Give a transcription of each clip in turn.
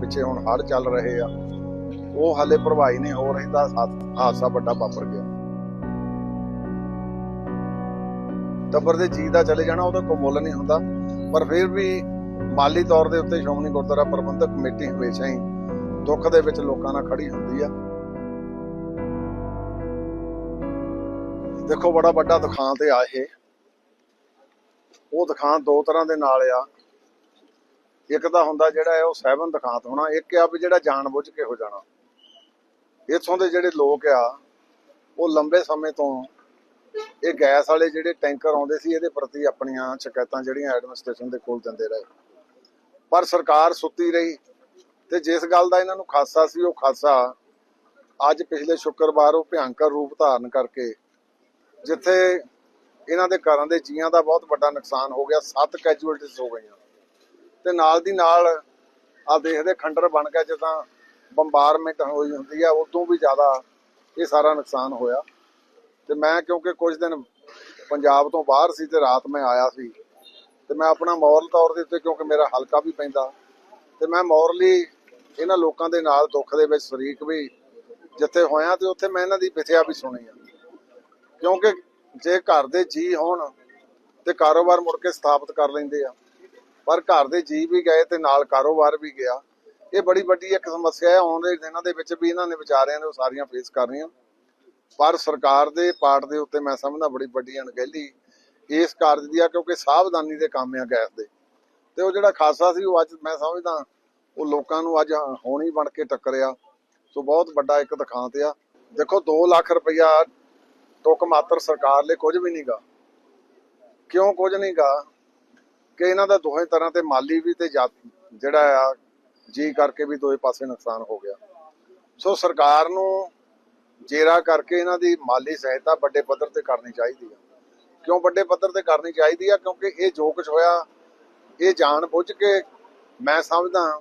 ਪਿੱਛੇ ਹੁਣ ਹੜ੍ਹ ਚੱਲ ਰਹੇ ਆ। ਉਹ ਹਾਲੇ ਭਰਵਾਈ ਨਹੀਂ ਹੋ ਰਹੀ ਤਾਂ ਹਾਦਸਾ ਵੱਡਾ ਵਾਪਰ ਗਿਆ। ਟੱਬਰ ਦੇ ਜੀ ਦਾ ਚਲੇ ਜਾਣਾ ਉਹਦਾ ਕੋਈ ਮੁੱਲ ਨਹੀਂ ਹੁੰਦਾ। ਪਰ ਫਿਰ ਵੀ ਮਾਲੀ ਤੌਰ ਦੇ ਉੱਤੇ ਸ਼੍ਰੋਮਣੀ ਗੁਰਦੁਆਰਾ ਪ੍ਰਬੰਧਕ ਕਮੇਟੀ ਹਮੇਸ਼ਾ ਹੀ ਦੁੱਖ ਦੇ ਵਿੱਚ ਲੋਕਾਂ ਨਾਲ ਖੜੀ ਹੁੰਦੀ ਆ। ਦੇਖੋ ਬੜਾ ਵੱਡਾ ਦੁਖਾਂਤ ਤੇ ਆ ਇਹ। ਉਹ ਦੁਖਾਂ ਦੋ ਤਰ੍ਹਾਂ ਦੇ ਨਾਲ ਆ। ਇੱਕ ਤਾਂ ਹੁੰਦਾ ਜਿਹੜਾ ਹੈ ਉਹ ਸਹਿਬਨ ਦੁਖਾਂਤ ਹੋਣਾ, ਇੱਕ ਆ ਵੀ ਜਿਹੜਾ ਜਾਣਬੁੱਝ ਕੇ ਹੋ ਜਾਣਾ। ਇੱਥੋਂ ਦੇ ਜਿਹੜੇ ਲੋਕ ਆ, ਉਹ ਲੰਬੇ ਸਮੇਂ ਤੋਂ ਇਹ ਗੈਸ ਵਾਲੇ ਜਿਹੜੇ ਟੈਂਕਰ ਆਉਂਦੇ ਸੀ, ਇਹਦੇ ਪ੍ਰਤੀ ਆਪਣੀਆਂ ਸ਼ਿਕਾਇਤਾਂ ਜਿਹੜੀਆਂ ਐਡਮਿਨਿਸਟ੍ਰੇਸ਼ਨ ਦੇ ਕੋਲ ਦਿੰਦੇ ਰਹੇ। ਪਰ ਸਰਕਾਰ ਸੁੱਤੀ ਰਹੀ ਤੇ ਜਿਸ ਗੱਲ ਦਾ ਇਹਨਾਂ ਨੂੰ ਖਾਸਾ ਸੀ, ਉਹ ਖਾਸਾ ਅੱਜ ਪਿਛਲੇ ਸ਼ੁੱਕਰਵਾਰ ਉਹ ਭਿਆਨਕ ਰੂਪ ਧਾਰਨ ਕਰਕੇ ਜਿੱਥੇ ਇਹਨਾਂ ਦੇ ਘਰਾਂ ਦੇ ਜੀਆਂ ਦਾ ਬਹੁਤ ਵੱਡਾ ਨੁਕਸਾਨ ਹੋ ਗਿਆ, ਸੱਤ ਕੈਜੂਅਲਟੀਜ਼ ਹੋ ਗਈਆਂ। ਤੇ ਨਾਲ ਦੀ ਨਾਲ ਆ ਦੇਖਦੇ ਖੰਡਰ ਬਣ ਗਿਆ, ਜਿੱਦਾਂ ਬੰਬਾਰਮੈਂਟ ਹੋਈ ਹੁੰਦੀ ਆ, ਉਦੋਂ ਵੀ ਜ਼ਿਆਦਾ ਇਹ ਸਾਰਾ ਨੁਕਸਾਨ ਹੋਇਆ। ਤੇ ਮੈਂ ਕਿਉਂਕਿ ਕੁਝ ਦਿਨ ਪੰਜਾਬ ਤੋਂ ਬਾਹਰ ਸੀ ਤੇ ਰਾਤ ਮੈਂ ਆਇਆ ਸੀ, ਤੇ ਮੈਂ ਆਪਣਾ ਮੌਰਲ ਤੌਰ ਦੇ ਉੱਤੇ ਕਿਉਂਕਿ ਮੇਰਾ ਹਲਕਾ ਵੀ ਪੈਂਦਾ, ਤੇ ਮੈਂ ਮੌਰਲੀ ਇਹਨਾਂ ਲੋਕਾਂ ਦੇ ਨਾਲ ਦੁੱਖ ਦੇ ਵਿੱਚ ਸ਼ਰੀਕ ਵੀ ਜਿੱਥੇ ਹੋਇਆ ਤੇ ਉੱਥੇ ਮੈਂ ਇਹਨਾਂ ਦੀ ਵਿਥਿਆ ਵੀ ਸੁਣੀ ਆ। ਕਿਉਂਕਿ ਜੇ ਘਰ ਦੇ ਜੀ ਹੋਣ ਤੇ ਕਾਰੋਬਾਰ ਮੁੜ ਕੇ ਸਥਾਪਿਤ ਕਰ ਲੈਂਦੇ ਆ ਪਰ ਘਰ ਦੇ ਜੀ ਵੀ ਗਏ ਤੇ ਨਾਲ ਕਾਰੋਬਾਰ ਵੀ ਗਿਆ। ਇਹ ਬੜੀ ਵੱਡੀ ਇੱਕ ਸਮੱਸਿਆ ਹੈ। ਆਉਣ ਦੇ ਦਿਨਾਂ ਦੇ ਵਿੱਚ ਵੀ ਇਹਨਾਂ ਨੇ ਵਿਚਾਰਿਆਂ ਨੇ ਉਹ ਸਾਰੀਆਂ ਫੇਸ ਕਰਨੀਆਂ ਪਰ ਸਰਕਾਰ ਦੇ ਪਾਰਟ ਦੇ ਉੱਤੇ ਮੈਂ ਸਮਝਦਾ ਬੜੀ ਵੱਡੀ ਅਣਗਹਿਲੀ ਇਸ ਕਾਰਜ ਦੀ ਆ, ਕਿਉਂਕਿ ਸਾਵਧਾਨੀ ਦੇ ਕੰਮ ਆ ਗੈਸ ਦੇ। ਤੇ ਉਹ ਜਿਹੜਾ ਖਾਸਾ ਸੀ, ਉਹ ਅੱਜ ਮੈਂ ਸਮਝਦਾ, ਉਹ ਲੋਕਾਂ ਨੂੰ ਅੱਜ ਹੋਣੀ ਬਣ ਕੇ ਟੱਕਰਿਆ। ਸੋ ਬਹੁਤ ਵੱਡਾ ਇੱਕ ਦਿਖਾਂਤ ਆ। ਦੇਖੋ 2 ਲੱਖ ਰੁਪਇਆ ਟੁੱਕ ਮਾਤਰ ਸਰਕਾਰ ਲਈ ਕੁਝ ਵੀ ਨਹੀਂਗਾ ਕਿਉਂ ਕੁਝ ਨਹੀਂਗਾ ਕਿ ਇਹਨਾਂ ਦਾ ਦੋਹੇ ਤਰ੍ਹਾਂ ਤੇ ਮਾਲੀ ਵੀ ਤੇ ਜਿਹੜਾ ਆ, ਜੀ ਕਰਕੇ ਵੀ ਦੋਏ ਪਾਸੇ ਨੁਕਸਾਨ ਹੋ ਗਿਆ। ਸੋ ਸਰਕਾਰ ਨੂੰ ਜੇਰਾ ਕਰਕੇ ਇਹਨਾਂ ਦੀ ਮਾਲੀ ਸਹਾਇਤਾ ਵੱਡੇ ਪੱਧਰ ਤੇ ਕਰਨੀ ਚਾਹੀਦੀ ਆ। ਕਿਉਂ ਵੱਡੇ ਪੱਧਰ ਤੇ ਕਰਨੀ ਚਾਹੀਦੀ ਆ? ਕਿਉਂਕਿ ਇਹ ਜੋ ਕੁਝ ਹੋਇਆ, ਇਹ ਜਾਣ ਬੁੱਝ ਕੇ ਮੈਂ ਸਮਝਦਾ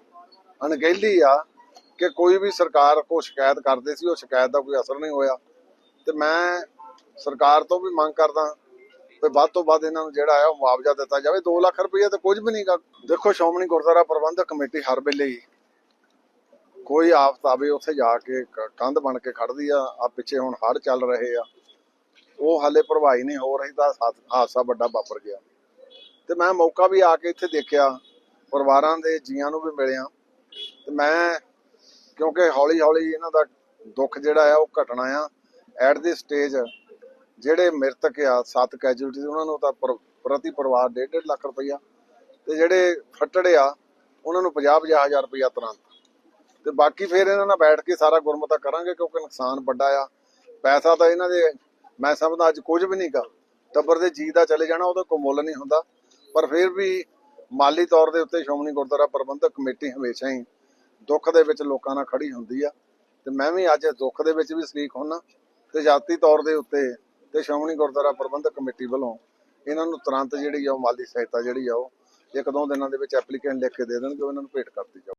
ਅਣਗਹਿਲੀ ਆ ਕਿ ਕੋਈ ਵੀ ਸਰਕਾਰ ਕੋ ਸ਼ਿਕਾਇਤ ਕਰਦੇ ਸੀ, ਉਹ ਸ਼ਿਕਾਇਤ ਦਾ ਕੋਈ ਅਸਰ ਨਹੀਂ ਹੋਇਆ। ਤੇ ਮੈਂ ਸਰਕਾਰ ਤੋਂ ਵੀ ਮੰਗ ਕਰਦਾ ਵੀ ਵੱਧ ਤੋਂ ਵੱਧ ਇਹਨਾਂ ਨੂੰ ਜਿਹੜਾ ਹੈ ਉਹ ਮੁਆਵਜ਼ਾ ਦਿੱਤਾ ਜਾਵੇ। 2 ਲੱਖ ਰੁਪਏ ਤੇ ਕੁਝ ਵੀ ਨਹੀਂਗਾ। ਦੇਖੋ ਸ਼੍ਰੋਮਣੀ ਗੁਰਦੁਆਰਾ ਪ੍ਰਬੰਧਕ ਕਮੇਟੀ ਹਰ ਵੇਲੇ ਕੋਈ ਆਫਤ ਆਵੇ, ਉੱਥੇ ਜਾ ਕੇ ਕੰਧ ਬਣ ਕੇ ਖੜਦੀ ਆ ਆ ਪਿੱਛੇ ਹੁਣ ਹੜ੍ਹ ਚੱਲ ਰਹੇ ਆ। ਉਹ ਹਾਲੇ ਭਰਵਾਈ ਨਹੀਂ ਹੋ ਰਹੀ ਤਾਂ ਹਾਦਸਾ ਵੱਡਾ ਵਾਪਰ ਗਿਆ। ਤੇ ਮੈਂ ਮੌਕਾ ਵੀ ਆ ਕੇ ਇੱਥੇ ਦੇਖਿਆ, ਪਰਿਵਾਰਾਂ ਦੇ ਜੀਆਂ ਨੂੰ ਵੀ ਮਿਲਿਆ। ਤੇ ਮੈਂ, ਕਿਉਂਕਿ ਹੌਲੀ ਹੌਲੀ ਇਹਨਾਂ ਦਾ ਦੁੱਖ ਜਿਹੜਾ ਆ ਉਹ ਘਟਣਾ ਆ। ਐਟ ਦੀ ਸਟੇਜ ਜਿਹੜੇ ਮ੍ਰਿਤਕ ਆ, ਸੱਤ ਕੈਜੂਲਟੀ ਉਹਨਾਂ ਨੂੰ ਤਾਂ ਪ੍ਰਤੀ ਪਰਿਵਾਰ 1.5 ਲੱਖ ਰੁਪਈਆ। ਤੇ ਜਿਹੜੇ ਫੱਟੜੇ ਆ, ਉਹਨਾਂ ਨੂੰ 50 ਹਜ਼ਾਰ ਰੁਪਈਆ ਤੁਰੰਤ। ਤੇ ਬਾਕੀ ਫਿਰ ਇਹਨਾਂ ਨਾਲ ਬੈਠ ਕੇ ਸਾਰਾ ਗੁਰਮਤਾ ਕਰਾਂਗੇ ਕਿਉਂਕਿ ਨੁਕਸਾਨ ਵੱਡਾ ਆ। ਪੈਸਾ ਤਾਂ ਇਹਨਾਂ ਦੇ, ਮੈਂ ਸਮਝਦਾ ਅੱਜ ਕੁਝ ਵੀ ਨਹੀਂਗਾ ਟੱਬਰ ਦੇ ਜੀ ਦਾ ਚਲੇ ਜਾਣਾ, ਉਹਦਾ ਕੋਈ ਮੁੱਲ ਨਹੀਂ ਹੁੰਦਾ। ਪਰ ਫਿਰ ਵੀ ਮਾਲੀ ਤੌਰ ਦੇ ਉੱਤੇ ਸ਼੍ਰੋਮਣੀ ਗੁਰਦੁਆਰਾ ਪ੍ਰਬੰਧਕ ਕਮੇਟੀ ਹਮੇਸ਼ਾ ਹੀ ਦੁੱਖ ਦੇ ਵਿੱਚ ਲੋਕਾਂ ਨਾਲ ਖੜੀ ਹੁੰਦੀ ਆ। ਤੇ ਮੈਂ ਵੀ ਅੱਜ ਦੁੱਖ ਦੇ ਵਿੱਚ ਵੀ ਸ਼ਰੀਕ ਹੋਣਾ ਤੇ ਜਾਤੀ ਤੌਰ ਦੇ ਉੱਤੇ ਤੇ ਸ਼੍ਰੋਮਣੀ ਗੁਰਦੁਆਰਾ ਪ੍ਰਬੰਧਕ ਕਮੇਟੀ ਵੱਲੋਂ ਇਹਨਾਂ ਨੂੰ ਤੁਰੰਤ ਜਿਹੜੀ ਆ ਉਹ ਮਾਲੀ ਸਹਾਇਤਾ ਜਿਹੜੀ ਆ ਉਹ ਇੱਕ ਦੋ ਦਿਨਾਂ ਦੇ ਵਿੱਚ ਐਪਲੀਕੈਂਟ ਲਿਖ ਕੇ ਦੇ ਦੇਣਗੇ, ਉਹ ਇਹਨਾਂ ਨੂੰ ਭੇਟ ਕਰਤੀ ਜਾਊ।